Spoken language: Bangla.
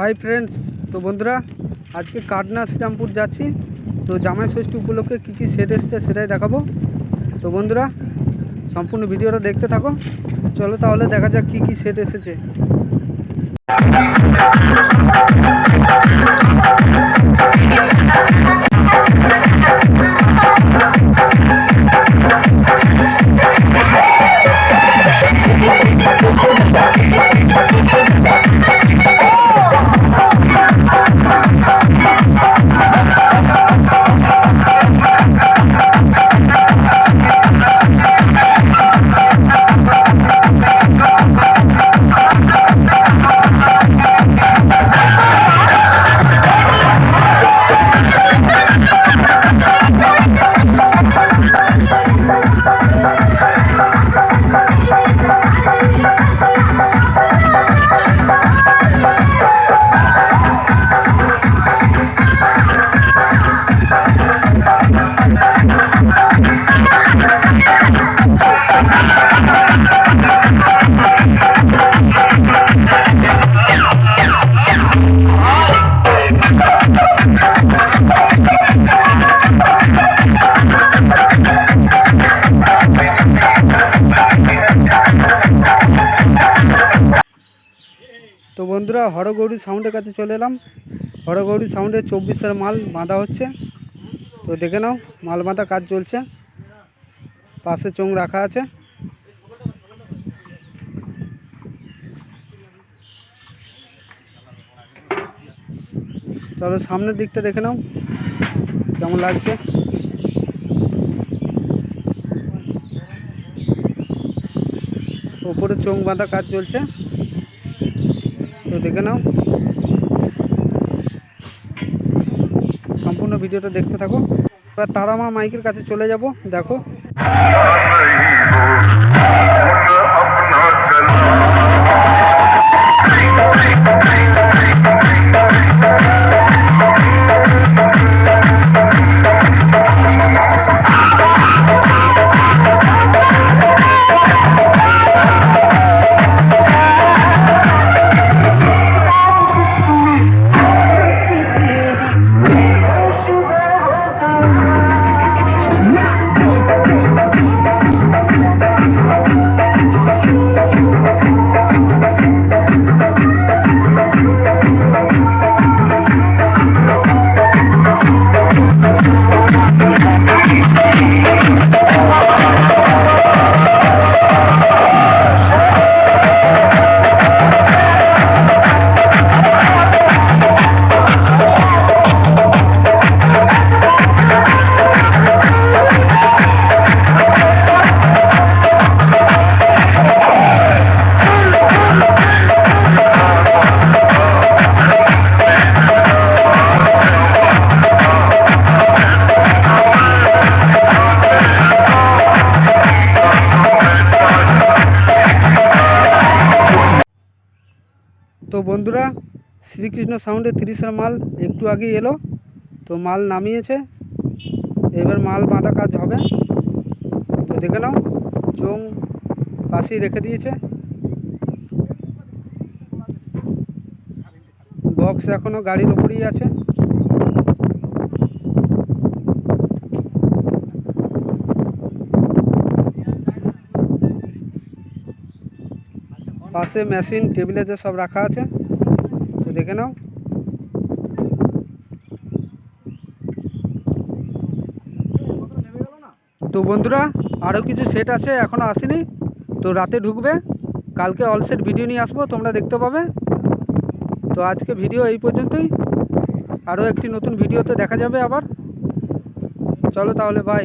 হাই ফ্রেন্ডস, তো বন্ধুরা, আজকে কাটনা শ্রীরামপুর যাচ্ছি। তো জামাই ষষ্ঠী উপলক্ষে কী কী সেট এসছে সেটাই দেখাবো। তো বন্ধুরা, সম্পূর্ণ ভিডিওটা দেখতে থাকো। চলো তাহলে দেখা যাক কী কী সেট এসেছে। বন্ধুরা, হরগৌরী সাউন্ডের কাছে চলে এলাম। হরগৌরী সাউন্ডের চব্বিশের মাল বাঁধা হচ্ছে। তো দেখে নাও, মাল বাঁধা কাজ চলছে। পাশে চোং রাখা আছে। চলো সামনের দিকটা দেখে নাও, কেমন লাগছে। ওপরে চোং বাঁধা কাজ চলছে। তো দেখে নাও। সম্পূর্ণ ভিডিওটা দেখতে থাকো। এবার তারা আমার মাইকের কাছে চলে যাব, দেখো। তো বন্ধুরা, শ্রীকৃষ্ণ সাউন্ডে তিরিশের মাল একটু আগেই এলো, তো মাল নামিয়েছে। এবার মাল বাঁধা কাজ হবে। তো দেখে নাও চোং পাশেই রেখে দিয়েছে। বক্স এখনও গাড়ির ওপরেই আছে। পাশে মেশিন, টেবিলে যে সব রাখা আছে, তো দেখে নাও। তো বন্ধুরা আরও কিছু সেট আছে এখনও আসেনি, তো রাতে ঢুকবে। কালকে অল সেট ভিডিও নিয়ে আসব, তোমরা দেখতে পাবে। তো আজকে ভিডিও এই পর্যন্তই। আরও একটি নতুন ভিডিওতে দেখা যাবে আবার। চলো তাহলে বাই